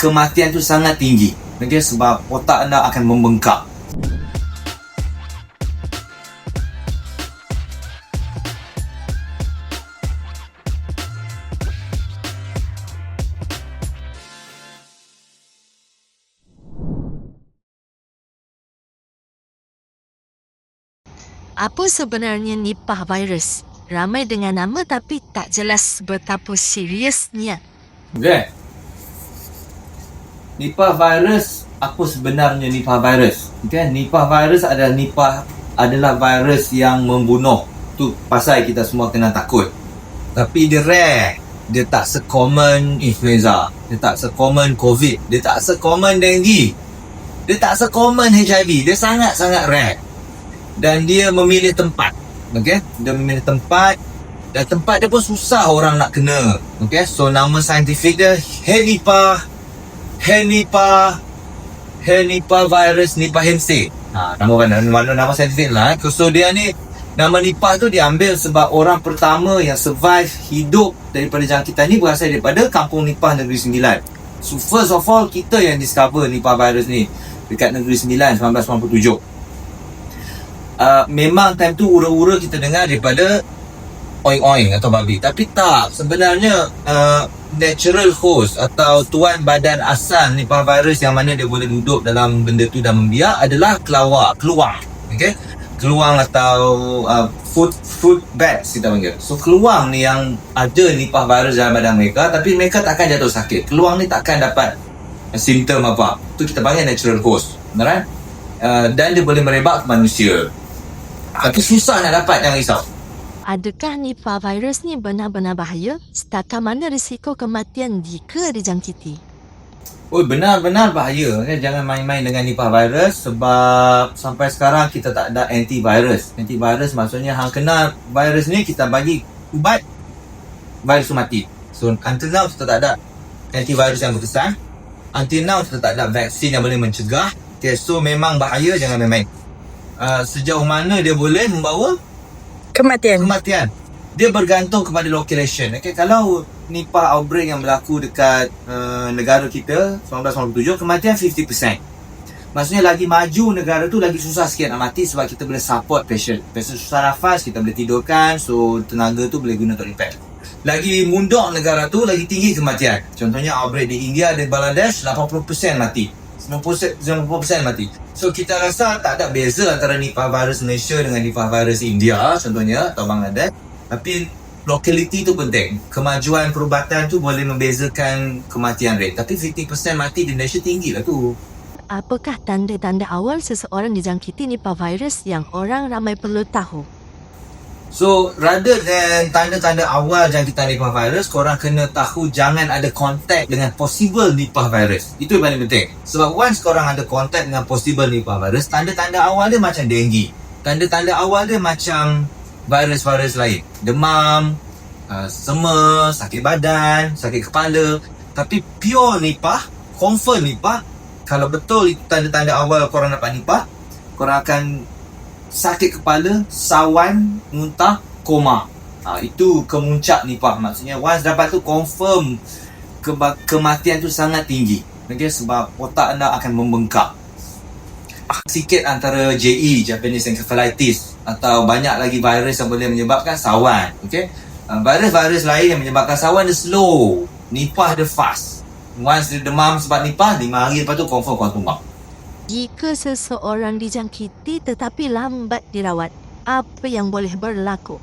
kematian tu sangat tinggi. Okay, sebab otak anda akan membengkak. Apa sebenarnya Nipah virus? Ramai dengan nama tapi tak jelas betapa seriusnya. Okay. Nipah virus, apa sebenarnya Nipah virus? Okay, Nipah virus adalah Nipah adalah virus yang membunuh. Tu pasal kita semua kena takut. Tapi dia rare. Dia tak secommon influenza. Dia tak secommon COVID. Dia tak secommon dengue. Dia tak secommon HIV. Dia sangat-sangat rare. Dan dia memilih tempat. Okay? Dia memilih tempat. Dan tempat dia pun susah orang nak kena. Okay? So, nama saintifik dia Henipa Henipa Henipa virus Nipah Hemse. Ha, nama mana? Mana nama saintifik lah. eh. So, dia ni Nama Nipah tu diambil sebab orang pertama yang survive hidup daripada jangkitan ni berasal daripada kampung Nipah Negeri Sembilan. So first of all, kita yang discover Nipah virus ni dekat Negeri Sembilan 1997. Uh, memang time tu ura-ura kita dengar daripada oing-oing atau babi. Tapi tak, sebenarnya uh, natural host atau tuan badan asal Nipah virus yang mana dia boleh duduk dalam benda tu dan membiak adalah kelawar, keluar. Okay? keluang atau uh, food food bags kita panggil. So keluang ni yang ada nipah virus dalam badan mereka tapi mereka tak akan jatuh sakit. Keluang ni tak akan dapat simptom apa. Tu kita panggil natural host. Benar Uh, dan dia boleh merebak ke manusia. Tapi susah nak dapat jangan risau. Adakah Nipah virus ni benar-benar bahaya? Setakat mana risiko kematian jika dijangkiti? Oh benar-benar bahaya okay? Jangan main-main dengan Nipah virus Sebab sampai sekarang kita tak ada antivirus Antivirus maksudnya hang kena virus ni kita bagi ubat Virus tu mati So until now kita tak ada antivirus yang berkesan Until now kita tak ada vaksin yang boleh mencegah okay, So memang bahaya jangan main-main uh, Sejauh mana dia boleh membawa Kematian. kematian. Dia bergantung kepada location okay, kalau nipah outbreak yang berlaku dekat uh, negara kita 1997 kematian 50% maksudnya lagi maju negara tu lagi susah sikit nak mati sebab kita boleh support patient. Patient susah nafas kita boleh tidurkan so tenaga tu boleh guna untuk repair. Lagi mundur negara tu lagi tinggi kematian. Contohnya outbreak di India dan Bangladesh 80% mati 90% 90% mati. So kita rasa tak ada beza antara Nipah virus Malaysia dengan Nipah virus India contohnya atau Bangladesh. Tapi locality tu penting. Kemajuan perubatan tu boleh membezakan kematian rate. Tapi 50% mati di Malaysia tinggi lah tu. Apakah tanda-tanda awal seseorang dijangkiti Nipah virus yang orang ramai perlu tahu? So rather than tanda-tanda awal jangkitan Nipah virus korang kena tahu jangan ada kontak dengan possible Nipah virus. Itu yang paling penting. Sebab once korang ada kontak dengan possible Nipah virus tanda-tanda awal dia macam dengue. Tanda-tanda awal dia macam virus-virus lain. Demam uh, sema sakit badan sakit kepala. Tapi pure Nipah confirm Nipah kalau betul itu tanda-tanda awal korang dapat Nipah korang akan sakit kepala, sawan, muntah, koma. Ha, itu kemuncak nipah. Maksudnya once dapat tu confirm keba- kematian tu sangat tinggi. Okay, sebab otak anda akan membengkak. Sikit antara JE, Japanese Encephalitis atau banyak lagi virus yang boleh menyebabkan sawan. Okay? Uh, virus-virus lain yang menyebabkan sawan dia slow. Nipah dia fast. Once dia demam sebab nipah, 5 hari lepas tu confirm kau tumbang. Jika seseorang dijangkiti tetapi lambat dirawat, apa yang boleh berlaku?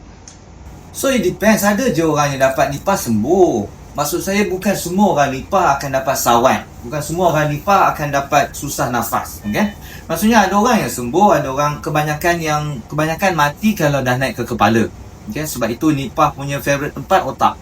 So it depends Ada je orang yang dapat nipah sembuh Maksud saya bukan semua orang nipah akan dapat sawan Bukan semua orang nipah akan dapat susah nafas okay? Maksudnya ada orang yang sembuh Ada orang kebanyakan yang Kebanyakan mati kalau dah naik ke kepala okay? Sebab itu nipah punya favourite tempat otak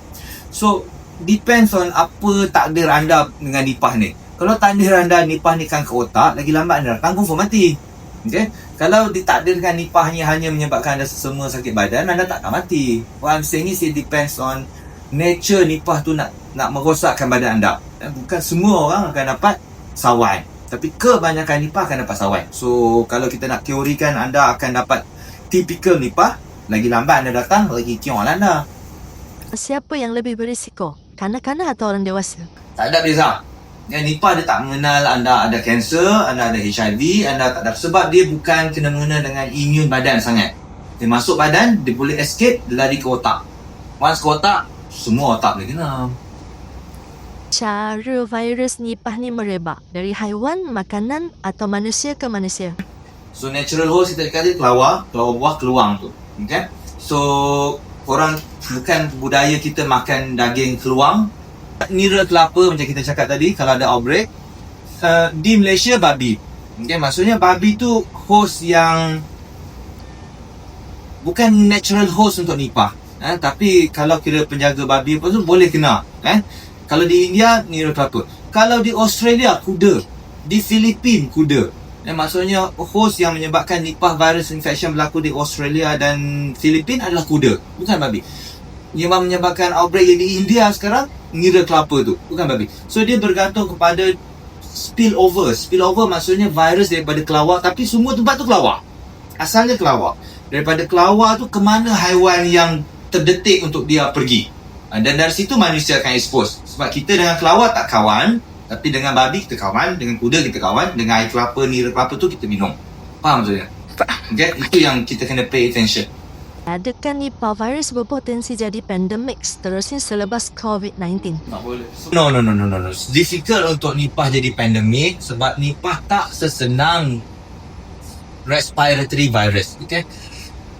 So Depends on apa takdir anda dengan nipah ni Kalau takdir anda nipah ni kan ke otak Lagi lambat anda datang confirm mati Okay? Kalau ditakdirkan nipah ni hanya menyebabkan anda sesama sakit badan, anda tak akan mati. What I'm saying is it depends on nature nipah tu nak nak merosakkan badan anda. Dan bukan semua orang akan dapat sawan. Tapi kebanyakan nipah akan dapat sawan. So, kalau kita nak teorikan anda akan dapat typical nipah, lagi lambat anda datang, lagi kiong anda. Siapa yang lebih berisiko? Kanak-kanak atau orang dewasa? Tak ada beza. Ya, Nipah dia tak mengenal anda ada kanser, anda ada HIV, anda tak ada sebab dia bukan kena mengena dengan imun badan sangat. Dia masuk badan, dia boleh escape, dia lari ke otak. Once ke otak, semua otak boleh kena. Cara virus Nipah ni merebak dari haiwan, makanan atau manusia ke manusia. So natural host kita kata kelawar, kelawar buah keluang tu. Okay? So orang bukan budaya kita makan daging keluang. Nira kelapa macam kita cakap tadi kalau ada outbreak. Uh, di Malaysia babi. Okay, maksudnya babi tu host yang bukan natural host untuk nipah. Eh, tapi kalau kira penjaga babi apa tu boleh kena. Eh? Kalau di India nira kelapa. Kalau di Australia kuda. Di Filipin kuda. Dan maksudnya host yang menyebabkan nipah virus infection berlaku di Australia dan Filipina adalah kuda, bukan babi. Yang menyebabkan outbreak di India sekarang ngira kelapa tu, bukan babi. So dia bergantung kepada spillover. Spillover maksudnya virus daripada kelawar tapi semua tempat tu kelawar. Asalnya kelawar. Daripada kelawar tu ke mana haiwan yang terdetik untuk dia pergi. Ah, Dan dari situ manusia akan expose. Sebab kita dengan kelawar tak kawan, tapi dengan babi kita kawan, dengan kuda kita kawan, dengan air kelapa, nira kelapa tu kita minum. Faham maksudnya? Okay? Itu yang kita kena pay attention. Adakah Nipah virus berpotensi jadi pandemik seterusnya selepas COVID-19? Tak boleh. No, no, no, no, no. Difficult untuk nipah jadi pandemik sebab nipah tak sesenang respiratory virus. Okay?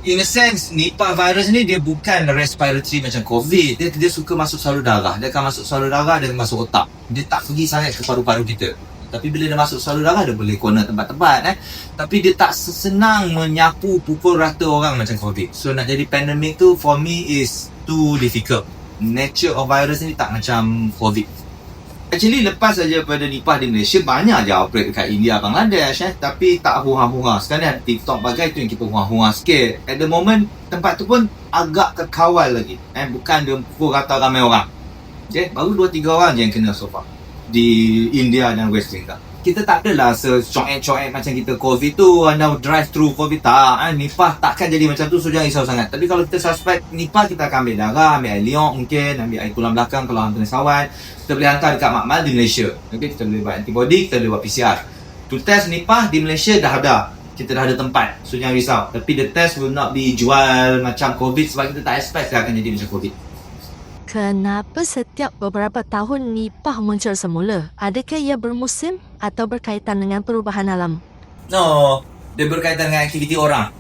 In a sense, nipah virus ni dia bukan respiratory macam COVID. Dia dia suka masuk salur darah. Dia akan masuk salur darah, akan masuk otak. Dia tak pergi sangat ke paru-paru kita. Tapi bila dia masuk salur darah, dia boleh corner tempat-tempat. Eh? Tapi dia tak sesenang menyapu pukul rata orang macam COVID. So nak jadi pandemic tu for me is too difficult. Nature of virus ni tak macam COVID. Actually lepas saja pada nipah di Malaysia banyak je outbreak dekat India, Bangladesh eh tapi tak hunga-hunga. Sekarang TikTok bagai tu yang kita hunga-hunga sikit. At the moment tempat tu pun agak kekawal lagi. Eh bukan dia pukul rata ramai orang. Okay, baru 2 3 orang je yang kena so far di India dan West Bengal. Kita tak adalah secoek-coek macam kita COVID tu anda drive through COVID tak. Eh, Nipah takkan jadi macam tu so jangan risau sangat. Tapi kalau kita suspect Nipah kita akan ambil darah Ambil air liok mungkin Ambil air tulang belakang kalau hantar sawan Kita boleh hantar dekat makmal di Malaysia. Okay, Kita boleh buat antibody Kita boleh buat PCR To test Nipah di Malaysia dah ada. Kita dah ada tempat So jangan risau. Tapi the test will not be jual macam COVID Sebab kita tak expect dia akan jadi macam COVID Kenapa setiap beberapa tahun Nipah muncul semula? Adakah ia bermusim atau berkaitan dengan perubahan alam? No, dia berkaitan dengan aktiviti orang.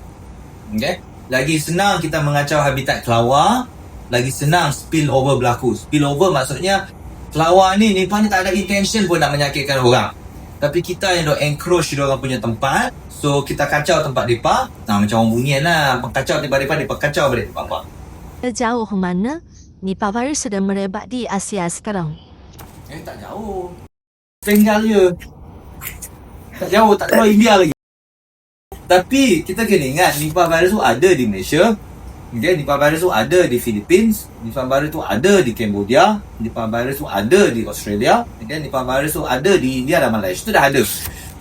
Okay? Lagi senang kita mengacau habitat kelawar, lagi senang spill over berlaku. Spill over maksudnya kelawar ni, nipah ni tak ada intention pun nak menyakitkan orang. Tapi kita yang dok encroach dia orang punya tempat, so kita kacau tempat mereka. Nah, macam orang bunyian lah. Kacau tempat mereka, mereka kacau balik tempat apa. Sejauh mana Nipah virus sudah merebak di Asia sekarang? Eh, tak jauh. Bengal je. Tak jauh, tak keluar India lagi. Tapi kita kena ingat Nipah virus tu ada di Malaysia. Okay, Nipah virus tu ada di Philippines. Nipah virus tu ada di Cambodia. Nipah virus tu ada di Australia. Okay, Nipah virus tu ada di India dan Malaysia. Itu dah ada.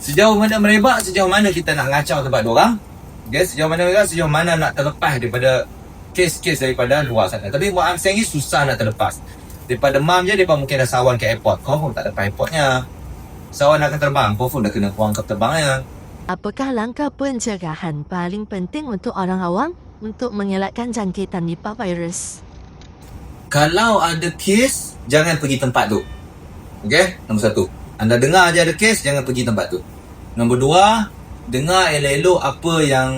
Sejauh mana merebak, sejauh mana kita nak ngacau tempat orang. Okay, sejauh mana merebak, sejauh mana nak terlepas daripada kes-kes daripada luar sana. Tapi what I'm saying is susah nak terlepas. Daripada mam je, mereka mungkin dah sawan ke airport. Confirm tak dapat airportnya. Sawan akan terbang. Confirm dah kena buang ke terbangnya. Apakah langkah pencegahan paling penting untuk orang awam untuk mengelakkan jangkitan Nipah virus? Kalau ada kes, jangan pergi tempat tu. Okay? Nombor satu. Anda dengar je ada kes, jangan pergi tempat tu. Nombor dua, dengar elok-elok apa yang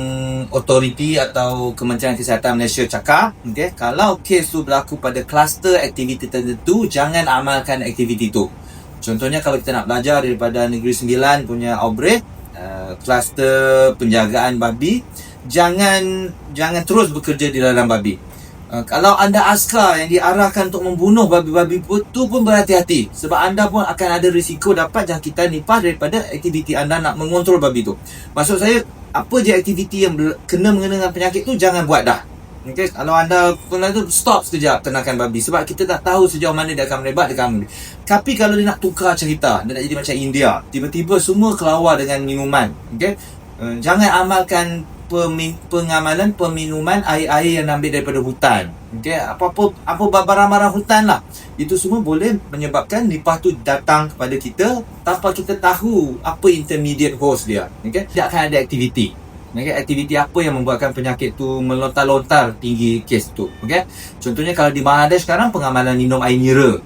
otoriti atau Kementerian Kesihatan Malaysia cakap. Okay? Kalau kes tu berlaku pada kluster aktiviti tertentu, jangan amalkan aktiviti tu. Contohnya kalau kita nak belajar daripada Negeri Sembilan punya outbreak, uh, kluster penjagaan babi, jangan jangan terus bekerja di dalam babi. Uh, kalau anda askar yang diarahkan untuk membunuh babi-babi pun, tu pun berhati-hati sebab anda pun akan ada risiko dapat jangkitan nipah daripada aktiviti anda nak mengontrol babi tu. Maksud saya apa je aktiviti yang kena mengenai dengan penyakit tu jangan buat dah. Okay, kalau anda pernah tu stop sekejap kenakan babi sebab kita tak tahu sejauh mana dia akan merebak dia akan Tapi kalau dia nak tukar cerita, dia nak jadi macam India, tiba-tiba semua kelawar dengan minuman. Okay? Uh, jangan amalkan pemin- pengamalan peminuman air-air yang ambil daripada hutan. Okay, apa-apa apa barang-barang hutan lah. Itu semua boleh menyebabkan nipah tu datang kepada kita tanpa kita tahu apa intermediate host dia. Okay, dia akan ada aktiviti. Okay, aktiviti apa yang membuatkan penyakit tu melontar-lontar tinggi kes tu. Okay, contohnya kalau di Bangladesh sekarang pengamalan minum air nira.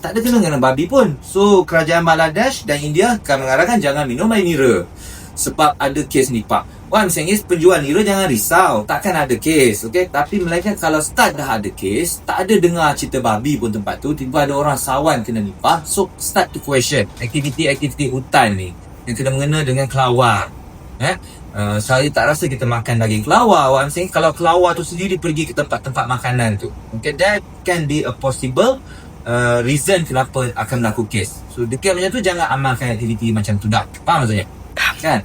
Tak ada kena dengan babi pun. So, kerajaan Bangladesh dan India akan mengarahkan jangan minum air nira. Sebab ada kes nipah. What I'm saying is penjual nira jangan risau. Takkan ada kes. Okay? Tapi melainkan kalau start dah ada kes, tak ada dengar cerita babi pun tempat tu, tiba ada orang sawan kena nipah. So start to question aktiviti-aktiviti hutan ni yang kena mengena dengan kelawar. Eh? Uh, saya tak rasa kita makan daging kelawar. What I'm saying kalau kelawar tu sendiri pergi ke tempat-tempat makanan tu. Okay, that can be a possible uh, reason kenapa akan berlaku kes. So dekat macam tu jangan amalkan aktiviti macam tu dah. Faham maksudnya? Kan?